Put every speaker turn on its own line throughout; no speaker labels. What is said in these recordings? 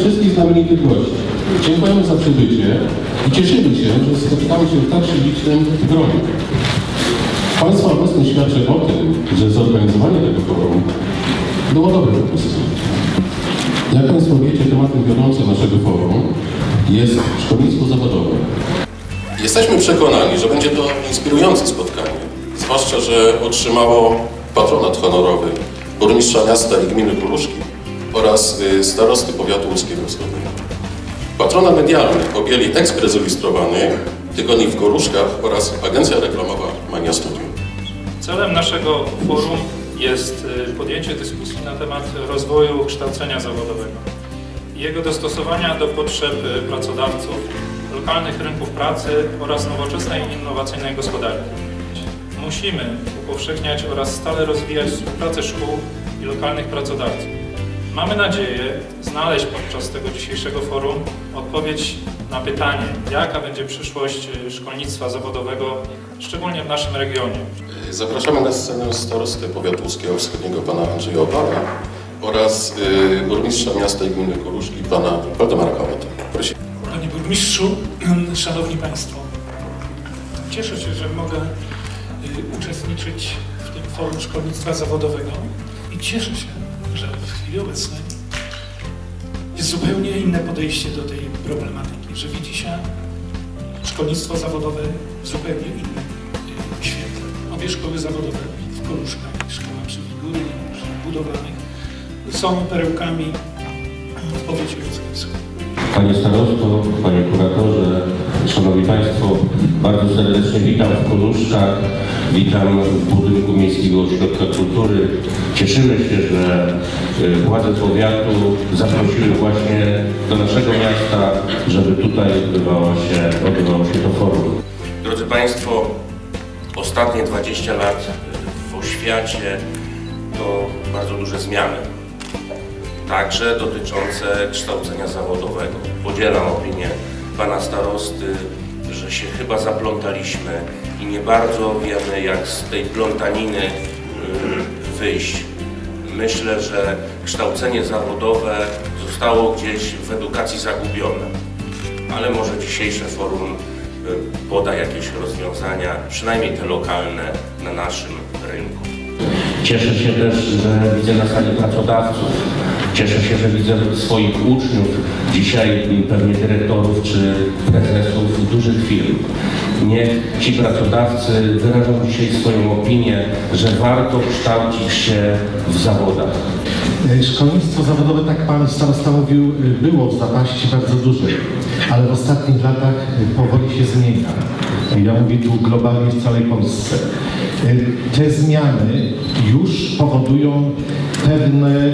Wszystkich znamienitych gości. Dziękujemy za przybycie i cieszymy się, że spotykamy się w tak licznym gronie. Państwa obecność świadczy o tym, że zorganizowanie tego forum było dobrym pomysłem. Jak Państwo wiecie, tematem wiodącym naszego forum jest szkolnictwo zawodowe. Jesteśmy przekonani, że będzie to inspirujące spotkanie, zwłaszcza, że otrzymało patronat honorowy burmistrza miasta i gminy Kuluszki oraz y, starosty powiatu łódzkiego wschodniego. Patronat medialny objęli ekspres ilustrowany, tygodnik w Koruszkach oraz agencja reklamowa Mania Studio.
Celem naszego forum jest y, podjęcie dyskusji na temat rozwoju kształcenia zawodowego i jego dostosowania do potrzeb y, pracodawców, lokalnych rynków pracy oraz nowoczesnej i innowacyjnej gospodarki. Musimy upowszechniać oraz stale rozwijać współpracę szkół i lokalnych pracodawców. Mamy nadzieję znaleźć podczas tego dzisiejszego forum odpowiedź na pytanie, jaka będzie przyszłość y, szkolnictwa zawodowego, szczególnie w naszym regionie.
Zapraszamy na scenę starostę powiatu łódzkiego wschodniego pana Andrzeja Opara oraz y, burmistrza miasta i gminy Koruszki pana Waldemara Pałata. Prosimy.
Panie Burmistrzu, Szanowni Państwo, cieszę się, że mogę uczestniczyć w tym forum szkolnictwa zawodowego i cieszę się, że w chwili obecnej jest zupełnie inne podejście do tej problematyki, że widzi się szkolnictwo zawodowe w zupełnie innym y, świetle. Obie szkoły zawodowe w Koruszkach szkoła przy Wigury, przy budowlanych są perełkami w powiecie łódzkim.
Panie starosto, panie kuratorze, szanowni państwo, bardzo serdecznie witam w Koluszkach, witam w budynku Miejskiego Ośrodka Kultury. Cieszymy się, że y, władze powiatu zaprosiły właśnie do naszego miasta, żeby tutaj odbywało się, odbywało się to forum. Drodzy Państwo, ostatnie 20 lat w oświacie to bardzo duże zmiany także dotyczące kształcenia zawodowego. Podzielam opinię pana starosty, że się chyba zaplątaliśmy i nie bardzo wiemy, jak z tej plątaniny y, wyjść. Myślę, że kształcenie zawodowe zostało gdzieś w edukacji zagubione, ale może dzisiejsze forum y, poda jakieś rozwiązania, przynajmniej te lokalne, na naszym rynku. Cieszę się też, że widzę na sali pracodawców. Cieszę się, że widzę swoich uczniów, dzisiaj pewnie dyrektorów czy prezesów dużych firm. Niech ci pracodawcy wyrażą dzisiaj swoją opinię, że warto kształcić się w zawodach.
Szkolnictwo zawodowe, tak Pan starosta mówił, było w zapaści bardzo dużej, ale w ostatnich latach powoli się zmienia. Ja mówię tu globalnie w całej Polsce. Te zmiany już powodują pewne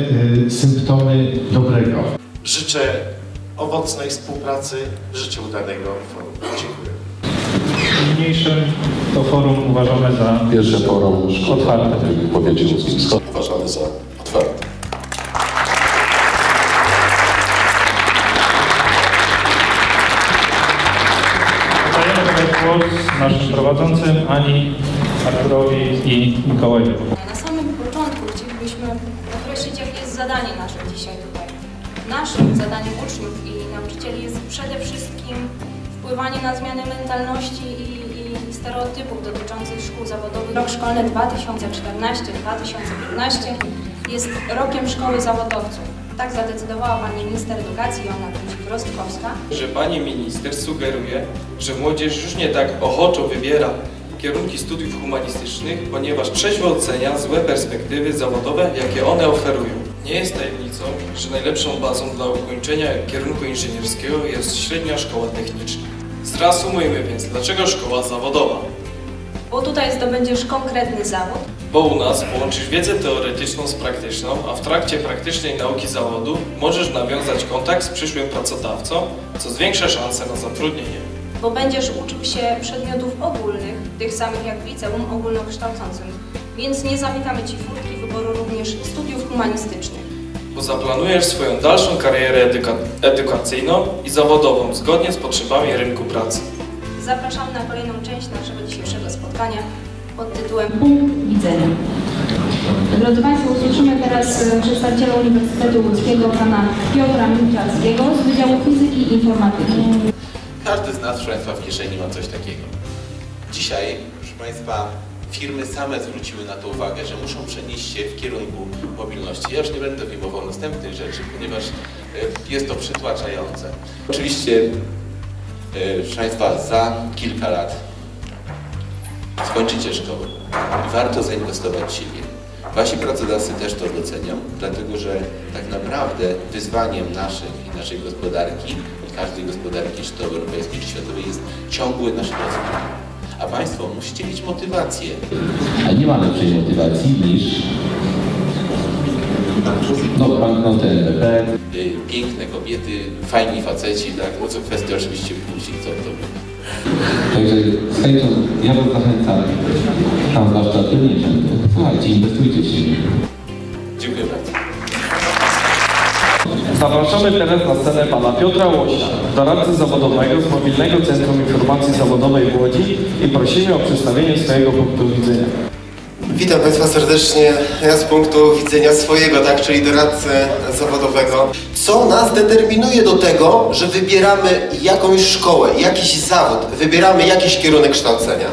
y, symptomy dobrego.
Życzę owocnej współpracy, życzę udanego forum. Dziękuję.
Niniejszym to forum uważamy za
Pierwsze forum
Otwarte.
wschodnim uważamy za
i.
Na samym początku chcielibyśmy określić, jakie jest zadanie nasze dzisiaj tutaj. Naszym zadaniem uczniów i nauczycieli jest przede wszystkim wpływanie na zmianę mentalności i, i stereotypów dotyczących szkół zawodowych. Rok szkolny 2014-2015 jest rokiem szkoły zawodowców. Tak zadecydowała Pani Minister Edukacji Joanna Wójcik-Rostkowska.
że pani minister sugeruje, że młodzież już nie tak ochoczo wybiera kierunki studiów humanistycznych, ponieważ trzeźwo ocenia złe perspektywy zawodowe, jakie one oferują. Nie jest tajemnicą, że najlepszą bazą dla ukończenia kierunku inżynierskiego jest średnia szkoła techniczna. Zreasumujmy więc, dlaczego szkoła zawodowa?
Bo tutaj zdobędziesz konkretny zawód,
Bo u nas połączysz wiedzę teoretyczną z praktyczną, a w trakcie praktycznej nauki zawodu możesz nawiązać kontakt z przyszłym pracodawcą, co zwiększa szanse na zatrudnienie.
Bo będziesz uczył się przedmiotów ogólnych, tych samych jak w liceum ogólnokształcącym. Więc nie zamykamy Ci furtki wyboru również studiów humanistycznych.
bo zaplanujesz swoją dalszą karierę eduka- edukacyjną i zawodową zgodnie z potrzebami rynku pracy.
Zapraszamy na kolejną część naszego dzisiejszego spotkania pod tytułem
punkt widzenia.
Drodzy Państwo, usłyszymy teraz e, przedstawiciela Uniwersytetu Łódzkiego, pana Piotra Milczarskiego z Wydziału Fizyki i Informatyki.
Każdy z nas, proszę Państwa, w kieszeni ma coś takiego. Dzisiaj, proszę Państwa, firmy same zwróciły na to uwagę, że muszą przenieść się w kierunku mobilności. Ja już nie będę wyjmował następnych rzeczy, ponieważ e, jest to przytłaczające. Oczywiście, e, proszę Państwa, za kilka lat skończycie szkołę warto zainwestować w siebie. Wasi pracodawcy też to docenią, dlatego że tak naprawdę wyzwaniem naszym i naszej gospodarki, każdej gospodarki, czy to europejskiej, czy światowej, jest ciągły nasz rozwój. A Państwo musicie mieć motywację.
A nie ma lepszej motywacji niż no, banknoty NBP,
Y, Piękne kobiety, fajni faceci, tak? No co kwestia oczywiście płci, co to
Także z chęcią ja Was zachęcam, tam zwłaszcza tylniejszym, słuchajcie, inwestujcie w
Zapraszamy teraz na scenę pana Piotra Łosia, doradcę zawodowego z Mobilnego Centrum Informacji Zawodowej w Łodzi i prosimy o przedstawienie swojego punktu widzenia.
Witam Państwa serdecznie. Ja z punktu widzenia swojego, tak, czyli doradcy zawodowego. Co nas determinuje do tego, że wybieramy jakąś szkołę, jakiś zawód, wybieramy jakiś kierunek kształcenia?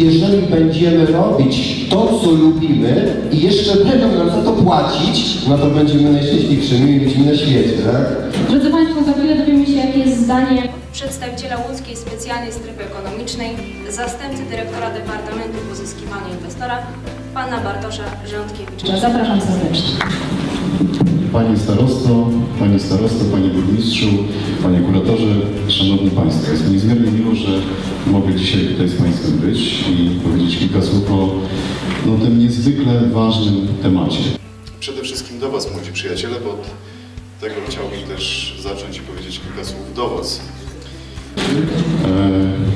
Jeżeli będziemy robić to, co lubimy i jeszcze będą nam za to płacić, no to będziemy najszczęśliwszymi ludźmi na świecie, tak?
Drodzy Państwo, za chwilę dowiemy się, jakie jest zdanie przedstawiciela łódzkiej specjalnej strefy ekonomicznej, zastępcy dyrektora Departamentu Pozyskiwania Inwestora, pana Bartosza Rządkiewicza. Zapraszam serdecznie.
Panie starosto, panie starosto, panie burmistrzu, panie kuratorze, szanowni państwo. Jest mi niezmiernie miło, że mogę dzisiaj tutaj z państwem być i powiedzieć kilka słów o no, tym niezwykle ważnym temacie. Przede wszystkim do was, młodzi przyjaciele, bo od tego chciałbym też zacząć i powiedzieć kilka słów do was. E,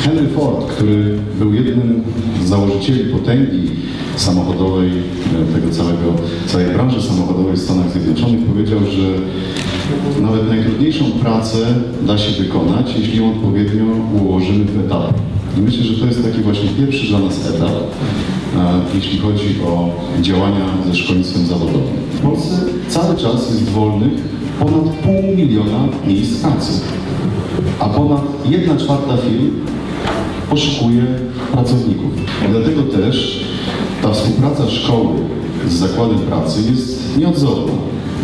Henry Ford, który był jednym z założycieli potęgi samochodowej, e, tego całego, całej branży samochodowej w Stanach Zjednoczonych, powiedział, że nawet najtrudniejszą pracę da się wykonać, jeśli ją odpowiednio ułożymy w etapy. I myślę, że to jest taki właśnie pierwszy dla nas etap, jeśli chodzi o działania ze szkolnictwem zawodowym. W Polsce cały czas jest wolnych ponad pół miliona miejsc pracy a ponad 1 czwarta firm poszukuje pracowników. Dlatego też ta współpraca szkoły z zakładem pracy jest nieodzowna.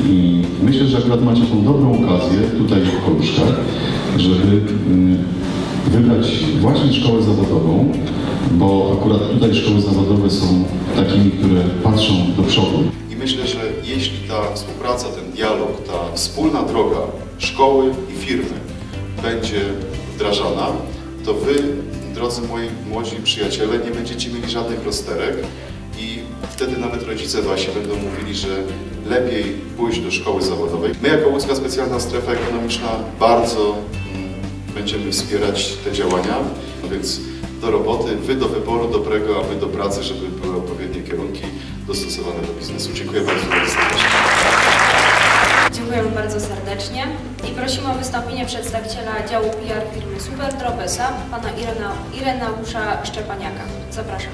I myślę, że akurat macie tą dobrą okazję tutaj w Koluszkach, żeby mm, wybrać właśnie szkołę zawodową, bo akurat tutaj szkoły zawodowe są takimi, które patrzą do przodu. I myślę, że jeśli ta współpraca, ten dialog, ta wspólna droga szkoły i firmy będzie wdrażana, to Wy, drodzy moi młodzi przyjaciele, nie będziecie mieli żadnych rozterek i wtedy nawet rodzice Wasi będą mówili, że lepiej pójść do szkoły zawodowej. My jako Łódzka Specjalna Strefa Ekonomiczna bardzo mm, będziemy wspierać te działania, więc do roboty, Wy do wyboru dobrego, a my do pracy, żeby były odpowiednie kierunki dostosowane do biznesu. Dziękuję bardzo serdecznie.
Dziękujemy bardzo serdecznie i prosimy o wystąpienie przedstawiciela działu PR firmy S.A., pana Irena, Ireneusza Szczepaniaka. Zapraszam.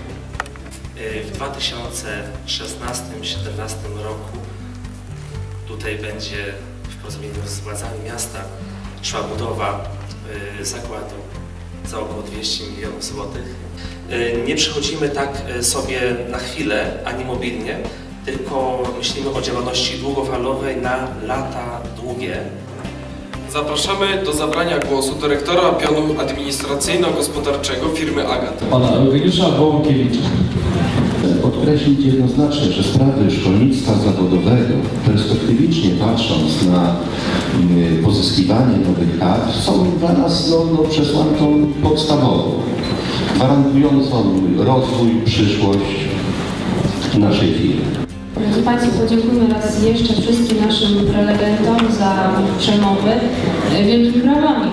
W 2016-2017 roku tutaj będzie w porozumieniu z władzami miasta szła budowa y, zakładu za około 200 milionów złotych. Y, Nie przychodzimy tak y, sobie na chwilę ani mobilnie, tylko myślimy o działalności długofalowej na lata długie.
Zapraszamy do zabrania głosu dyrektora pionu administracyjno-gospodarczego firmy Agat.
Pana Eugeniusza Wołkiewicza.
Podkreślić jednoznacznie, że sprawy szkolnictwa zawodowego, perspektywicznie patrząc na y, pozyskiwanie nowych kadr, są dla nas no, no, przesłanką podstawową, gwarantującą rozwój, przyszłość naszej firmy.
Drodzy Państwo, podziękujmy raz jeszcze wszystkim naszym prelegentom za przemowy wielkimi brawami.